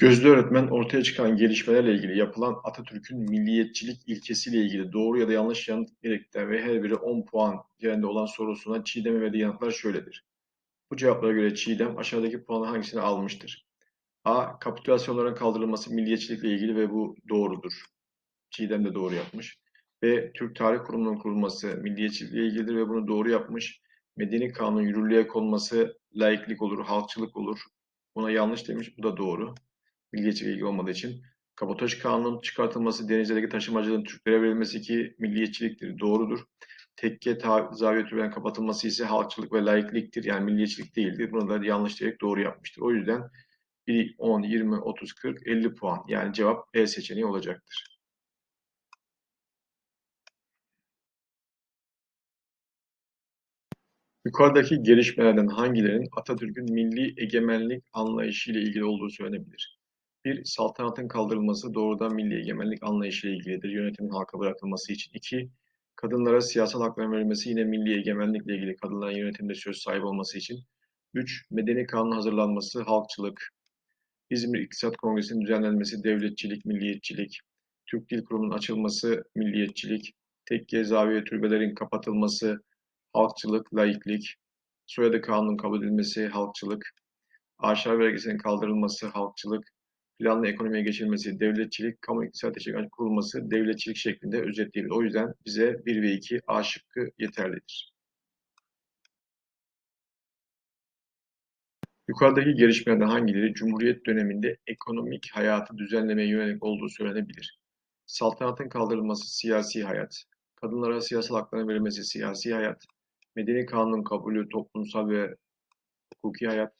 Gözde öğretmen ortaya çıkan gelişmelerle ilgili yapılan Atatürk'ün milliyetçilik ilkesiyle ilgili doğru ya da yanlış yanıt gerektiren ve her biri 10 puan değerinde olan sorusuna Çiğdem'e verdiği yanıtlar şöyledir. Bu cevaplara göre Çiğdem aşağıdaki puanı hangisini almıştır? A. Kapitülasyonların kaldırılması milliyetçilikle ilgili ve bu doğrudur. Çiğdem de doğru yapmış. B. Türk Tarih Kurumu'nun kurulması milliyetçilikle ilgilidir ve bunu doğru yapmış. Medeni kanun yürürlüğe konması laiklik olur, halkçılık olur. Buna yanlış demiş, bu da doğru milliyetçilikle ilgili olmadığı için. Kabotaj kanunun çıkartılması, denizdeki taşımacılığın Türklere verilmesi ki milliyetçiliktir, doğrudur. Tekke, zaviye türbenin kapatılması ise halkçılık ve laikliktir, yani milliyetçilik değildir. Bunu da yanlış diyerek doğru yapmıştır. O yüzden 1, 10, 20, 30, 40, 50 puan. Yani cevap E seçeneği olacaktır. Yukarıdaki gelişmelerden hangilerinin Atatürk'ün milli egemenlik anlayışı ile ilgili olduğu söylenebilir? Bir, saltanatın kaldırılması doğrudan milli egemenlik anlayışı ile ilgilidir. Yönetimin halka bırakılması için. İki, kadınlara siyasal hakların verilmesi yine milli egemenlikle ilgili kadınların yönetimde söz sahibi olması için. Üç, medeni kanun hazırlanması, halkçılık. İzmir İktisat Kongresi'nin düzenlenmesi, devletçilik, milliyetçilik. Türk Dil Kurumu'nun açılması, milliyetçilik. Tekke, zaviye, türbelerin kapatılması, halkçılık, laiklik. Soyadı kanunun kabul edilmesi, halkçılık. Arşiv vergisinin kaldırılması, halkçılık planlı ekonomiye geçilmesi, devletçilik, kamu iktisat teşkilatı kurulması devletçilik şeklinde özetleyebilir. O yüzden bize 1 ve 2 A şıkkı yeterlidir. Yukarıdaki gelişmelerden hangileri Cumhuriyet döneminde ekonomik hayatı düzenlemeye yönelik olduğu söylenebilir? Saltanatın kaldırılması siyasi hayat, kadınlara siyasal hakların verilmesi siyasi hayat, medeni kanunun kabulü toplumsal ve hukuki hayat,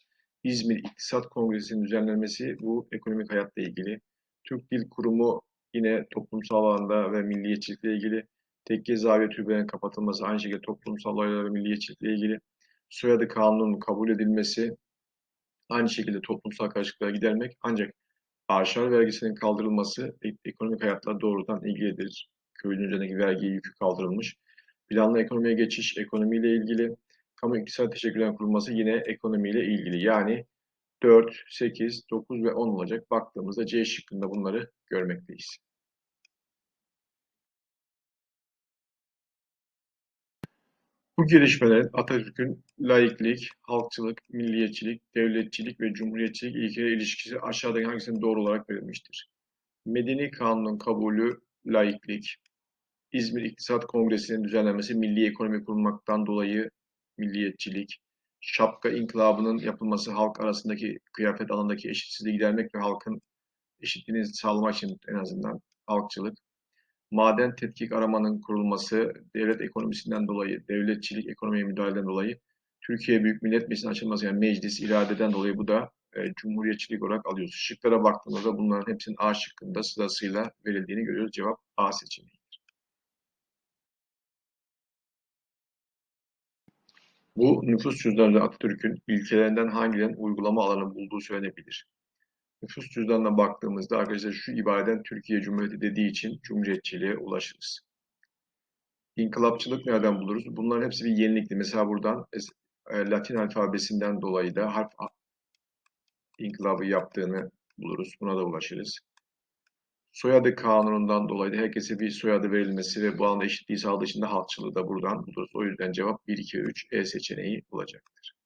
İzmir İktisat Kongresi'nin düzenlenmesi bu ekonomik hayatla ilgili. Türk Dil Kurumu yine toplumsal alanda ve milliyetçilikle ilgili. Tekke Zaviye Türbelerinin kapatılması aynı şekilde toplumsal olaylar ve milliyetçilikle ilgili. Soyadı kanunun kabul edilmesi aynı şekilde toplumsal karışıklıkları gidermek ancak arşar vergisinin kaldırılması ekonomik hayatla doğrudan ilgilidir. Köylünün üzerindeki vergi yükü kaldırılmış. Planlı ekonomiye geçiş ekonomiyle ilgili. Kamu iktisat teşekkürlerinin kurulması yine ekonomiyle ilgili. Yani 4, 8, 9 ve 10 olacak. Baktığımızda C şıkkında bunları görmekteyiz. Bu gelişmelerin Atatürk'ün laiklik, halkçılık, milliyetçilik, devletçilik ve cumhuriyetçilik ilkeleri ilişkisi aşağıdaki hangisinin doğru olarak verilmiştir? Medeni kanunun kabulü laiklik, İzmir İktisat Kongresi'nin düzenlenmesi milli ekonomi kurulmaktan dolayı milliyetçilik, şapka inkılabının yapılması halk arasındaki kıyafet alanındaki eşitsizliği gidermek ve halkın eşitliğini sağlamak için en azından halkçılık, maden tetkik aramanın kurulması, devlet ekonomisinden dolayı, devletçilik ekonomiye müdahaleden dolayı, Türkiye Büyük Millet Meclisi'nin açılması yani meclis iradeden dolayı bu da e, cumhuriyetçilik olarak alıyoruz. Şıklara baktığımızda bunların hepsinin A şıkkında sırasıyla verildiğini görüyoruz. Cevap A seçeneği. Bu nüfus cüzdanında Atatürk'ün ilkelerinden hangilerinin uygulama alanı bulduğu söylenebilir. Nüfus cüzdanına baktığımızda arkadaşlar şu ibareden Türkiye Cumhuriyeti dediği için cumhuriyetçiliğe ulaşırız. İnkılapçılık nereden buluruz? Bunların hepsi bir yenilikti. Mesela buradan e, Latin alfabesinden dolayı da harf inkılabı yaptığını buluruz. Buna da ulaşırız. Soyadı kanunundan dolayı herkese bir soyadı verilmesi ve bu alanda eşitliği sağladığı için de halkçılığı da buradan buluruz. O yüzden cevap 1, 2 3 E seçeneği olacaktır.